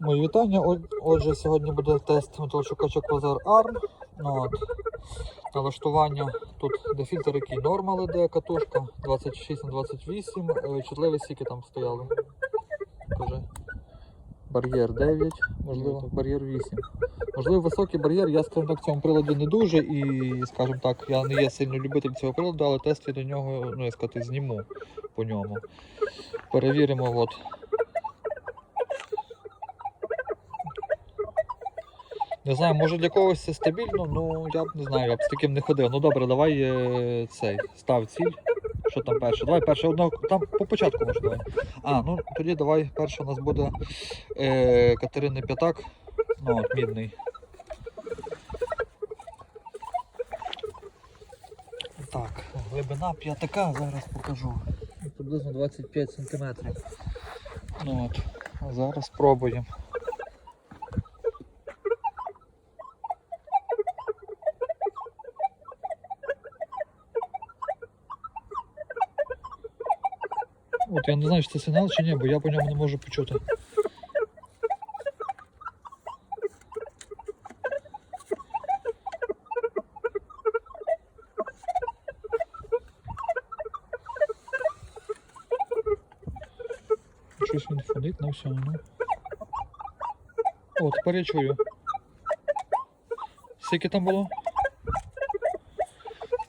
Мої вітання. Отже, сьогодні буде тест металошукача Quasar ARM. Ну, от. Налаштування тут де фільтр який норма LD, катушка 26 на 28, е, чутливі сіки там стояли. Каже. Бар'єр 9, можливо, бар'єр 8. Можливо, високий бар'єр, я скажімо так, в цьому приладі не дуже і, скажімо так, я не є сильно любитель цього приладу, але тест я до нього, ну я сказати, зніму по ньому. Перевіримо, от. Не знаю, може для когось це стабільно, ну я б не знаю, я б з таким не ходив. Ну добре, давай е, цей, став ціль. Що там перше? Давай перше одного. Там по початку давай. А, ну тоді давай перше у нас буде е, Катерини П'ятак. Ну, от, мідний. Так, глибина п'ятака, зараз покажу. Приблизно 25 см. Ну от, зараз спробуємо. От я не знаю, чи це сигнал чи ні, бо я по ньому не можу почути. Щось він фонить на всьому, ну. О, тепер я чую. Скільки там було?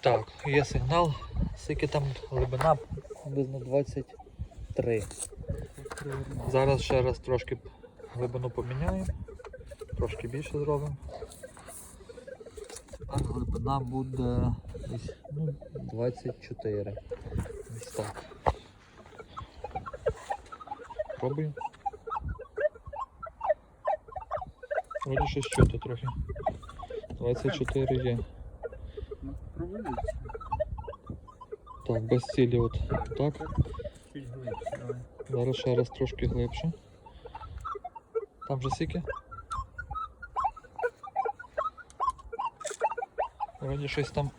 Так, є сигнал. Скільки там глибина? Приблизно 23. Зараз ще раз трошки глибину поміняємо. Трошки більше зробимо. А глибина буде ну, 24. Ось так. Пробуємо. Вроді щось чути трохи. 24 є. Так, без цілі от так. Зараз ще раз трошки глибше. Там же скільки? Вроді щось там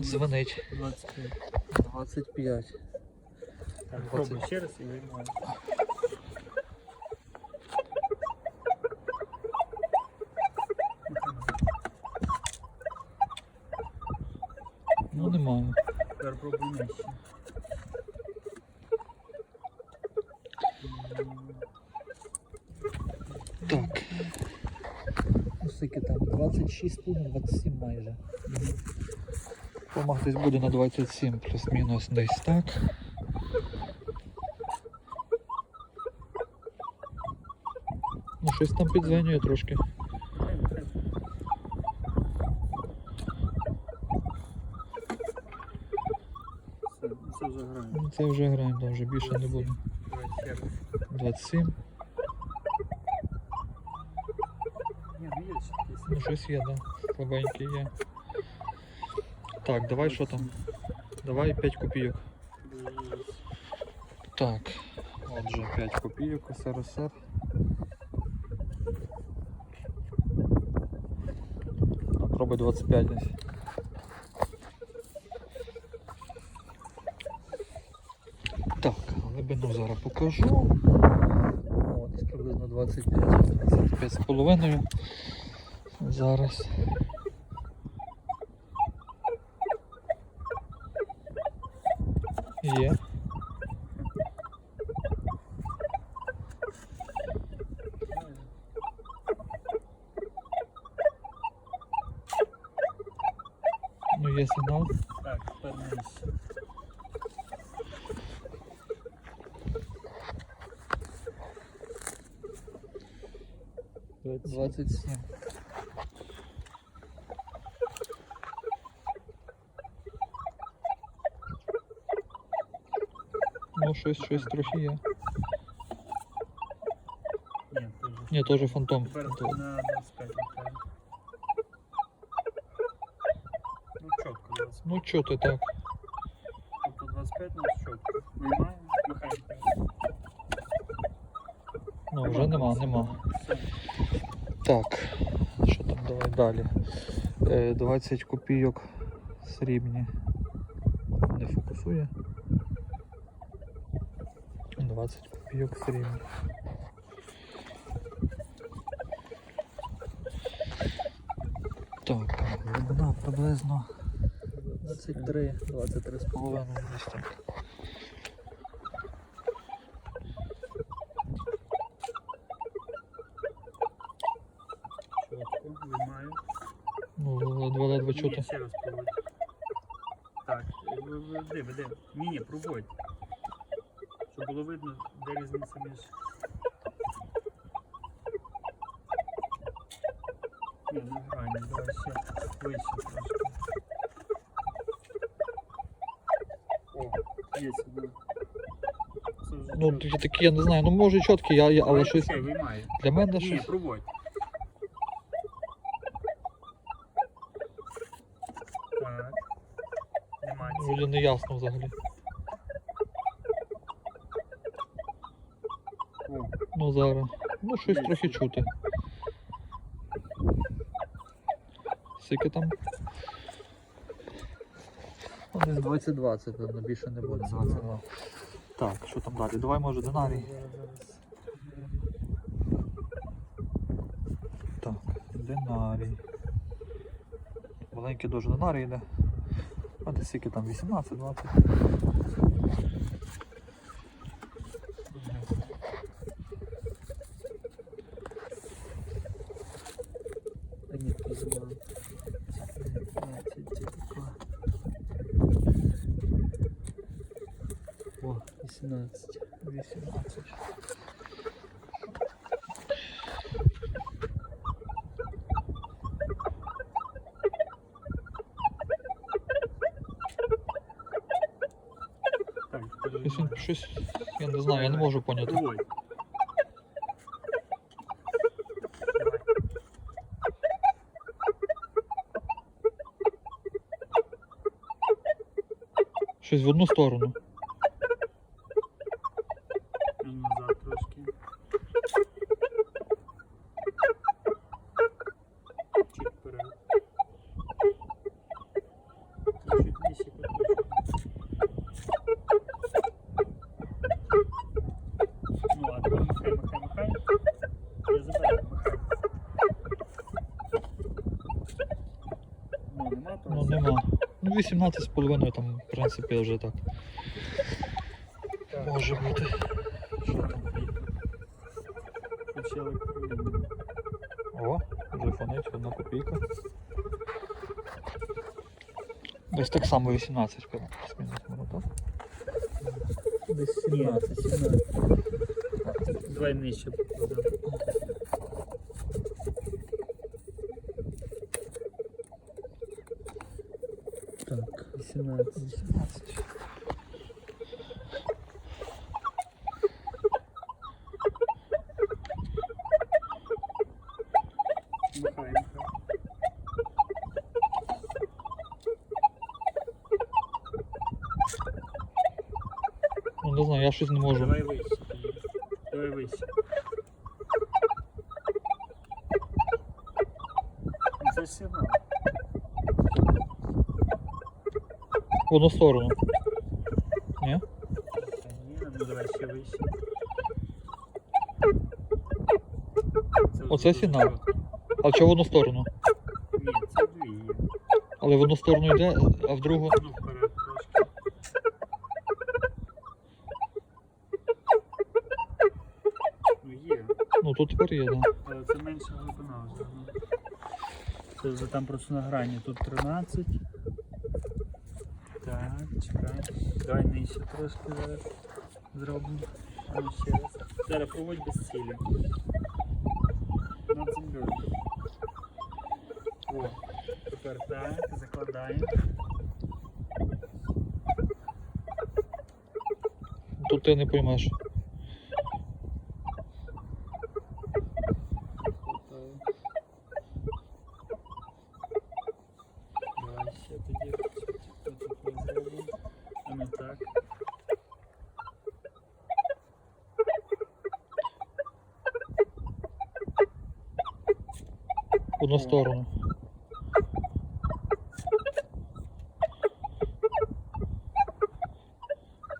дзвонить. 25. 25. Так, 20. пробуй ще раз і виймай. Ну немає. Тепер пробуй нижче. Так. Скільки там? 26 на 27 майже. Помах десь буде на 27 плюс-мінус десь так. Ну щось там підзвенює трошки. Все, це вже грає. Ну, Це вже граємо, там вже більше не буде. Давай ще 27. Ні, ну є ще якісь. Ну щось є, да. Слабенький є. Так, давай що там? Давай 5 копійок. Так. Отже, 5 копійок СРСР. Пробуй 25 десь. Так, глибину зараз покажу. О, десь приблизно 25. 25 з половиною. Зараз. Є. Ну, є сигнал. Так, тепер нижче. Двадцять. Ну, щось, щось трохи є. Ні, теж фантом. Тепер на 25 нехай. Ну чітко 25. Ну, чого ти так? Тобто 25 у нас чітко. Виймаємо, механіка. Ну, вже нема, нема. Так, що там давай далі? Е, 20 копійок срібні. Не фокусує. 20 копійок срібна. Так, глибина приблизно 23, 23 з половиною десь так. Ну, два ледве чути. Так, е, диви, диви. Ні, ні, пробуй. Було видно, де різниця між. Ні, не грання, давай ще вище трошки. О, є сюди. Це вже Ну, чітко. такі, я не знаю, ну може чіткі, я, я, але щось виймаю. для мене Ні, щось. проводь. Так. Немає. Вроді не ясно взагалі. Зараз. Ну щось трохи чути. Скільки там? Ну, десь 20-20, певно, більше не буде. 22. Так, що там далі? Давай може динарій. Так, динарій. Маленький дуже динарій йде. А десь скільки там? 18-20. Та ні, то забрав. 15 тільки. О, 18. 18. Так, Щось, він- щось, я не знаю, я не можу поняти. Щось в одну сторону. 18,5 там, в принципі, вже так. Може бути. О, вже фонить, одна копійка. Десь так само 18 певно. Десь 17, 17. Давай нижче покладемо. Ну не знаю, я щось не можу. Давай тоді. Давай вище. В одну сторону. Ні? Ні, ну давай ще вище. Це Оце вже сигнал. А чого в одну сторону? Ні, це дві. Але в одну сторону йде, а в другу. Ну, вперед трошки. Ну є, Ну тут тепер є, але це менша глибина вже. ну. Це вже там просто на грані. Тут 13. Так, чекай. Давай нижче трошки зараз зробимо. А ну ще раз. Зараз проводь без цілі. Над землею. О, тепер так, закладаємо. Тут ти не поймеш. Давай ще тоді тут таке зробимо. А ну так. В одну сторону.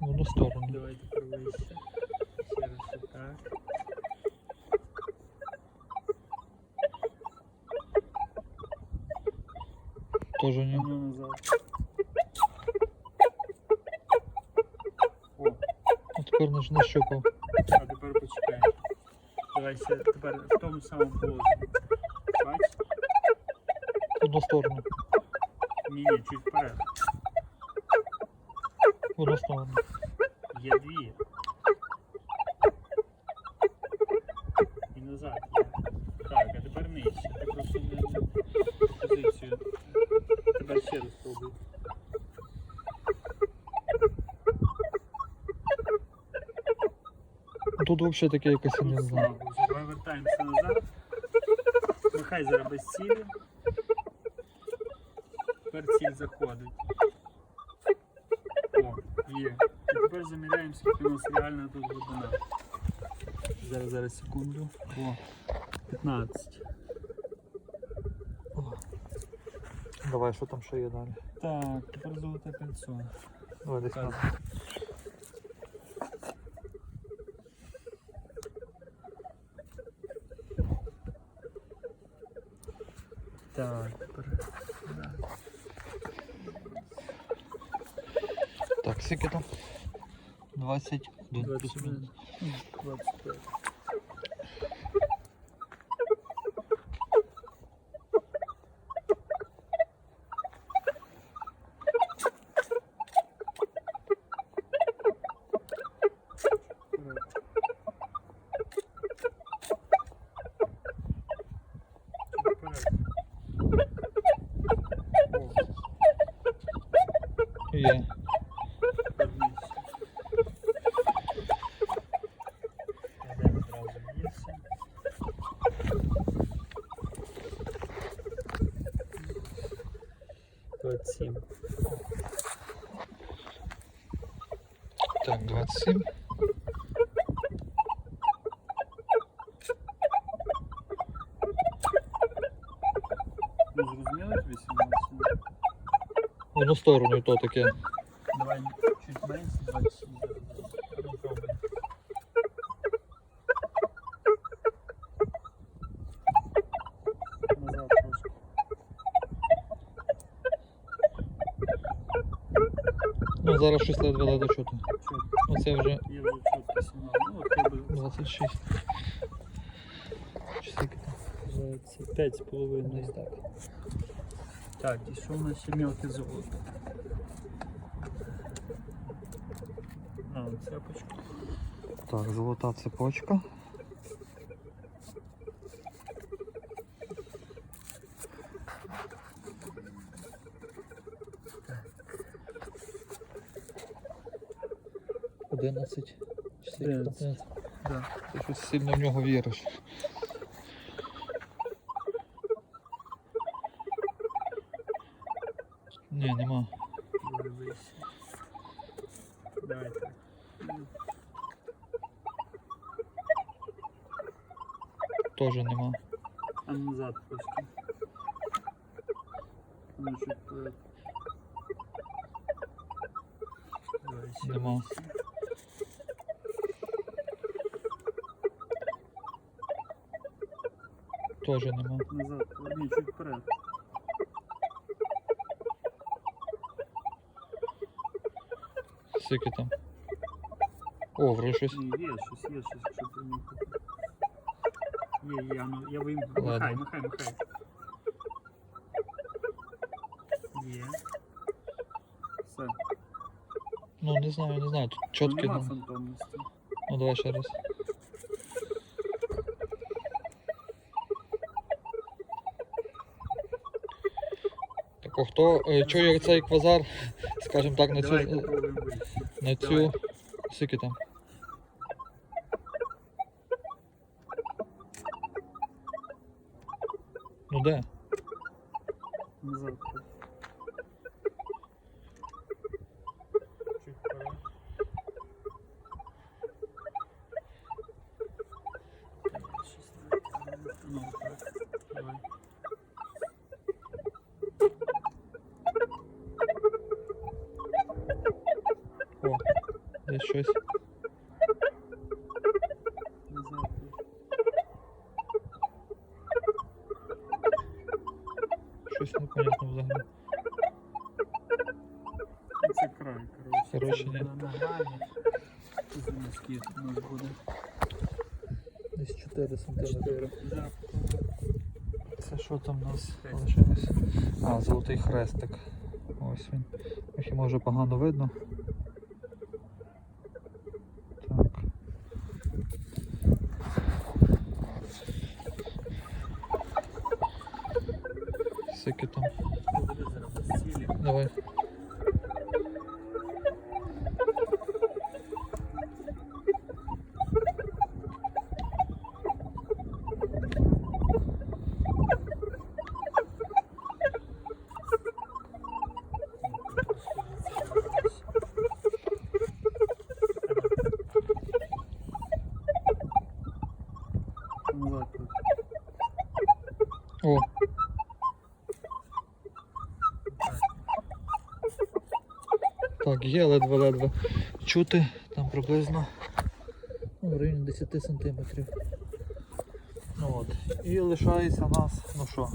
В одну сторону. Давай тепер вище. Ще раз отак. Теж ні. Ну, назад. О, А тепер не, не щупав. а тепер почекай. Давай ще тепер в тому самому положенні. Одну сторону. Ні, ні, чуть вперед. В одну сторону. Є дві. І назад є. Так, а тепер нижче. Ти просто не позицію. Тепер ще раз спробуй. Ну, Тут взагалі таке якесь я не знаю. слабо. Давай вертаємося назад. Нехай зараз без цілі. Тепер ціль заходить. О, є. І тепер заміряємо, скільки у нас реально тут глибина. Зараз, зараз, секунду. О, 15. Давай, що там ще є далі? Так, тепер золоте кольцо. Давай десь Так. там. Так, 21. 21. 25. 27. Так, 27. Ну, зрозуміло, 18. Одну сторону і то таке. Давай чуть менше. Ну зараз щось ледве ледве чути. Чуть. Ну це вже Є вже чітко сигнал. Ну, от тебе 26. Чи скільки там? 25 з половиною. Десь так. Так, і що у нас ще мелке золото? А, цепочку. Так, золота цепочка. Одинадцять. Чи скільки там? Одинадцять. Да. Ти щось сильно в нього віриш. Ні, нема. Дивися. Давай так. Ну, Теж нема. А назад трошки. Теж нема. Назад. Ні, чуть вперед. Скільки там? О, вже щось. Ні, є щось, є щось, якщо помітити. Є, є, ну, я вимкну. Ладно. Махай, махай, махай. Є. Все. Ну не знаю, не знаю. Тут Ну, чіткі. нема Ну, фантомності. ну давай ще раз. Так, а хто е, чує цей квазар, скажімо так, на цю, на цю. Скільки там? Ну де? Назад. Чуть вперед. Так, щось не так. Ну, так. Давай. О, щось. Назад. Щось непонятно взагалі. край, коротше. Коротше, Це ні. на, на грані. Це міські у нас буде. Десь 4 см. Да. Це що там у нас залишилось? А, золотий хрестик. Ось він. Ще може погано видно. Скільки там? Давай. Є ледве-ледве чути, там приблизно ну, в районі 10 сантиметрів. Ну от. І лишається у нас, ну що,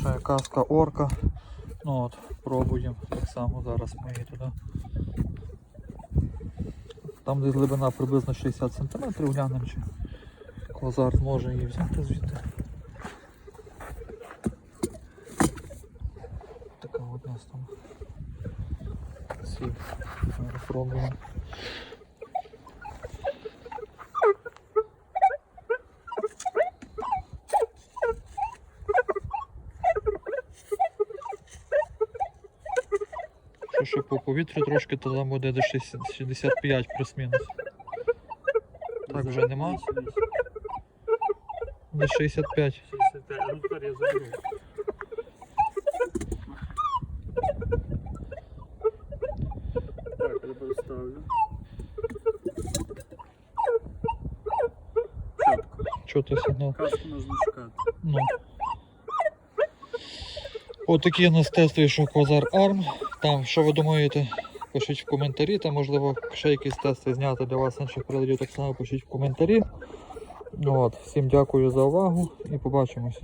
ще каска орка. Ну от, пробуємо. Так само зараз ми її туди. Там десь глибина приблизно 60 см, глянемо, чи квазар зможе її взяти звідти. Така от нас там Зараз Пробуємо. Що ще по повітрю трошки, то там буде десь 60 65 плюс-мінус. Так вже нема? Вище. 65. 65. А ну тепер я заберу. Так, я тепер ставлю. Чітко. Чого сигнал? Каску можна шукати. Ну. Отакий у нас тест вийшов Квазар Арм. Там, що ви думаєте, пишіть в коментарі, та можливо ще якісь тести зняти для вас інших приладів, так само пишіть в коментарі. От, всім дякую за увагу і побачимось.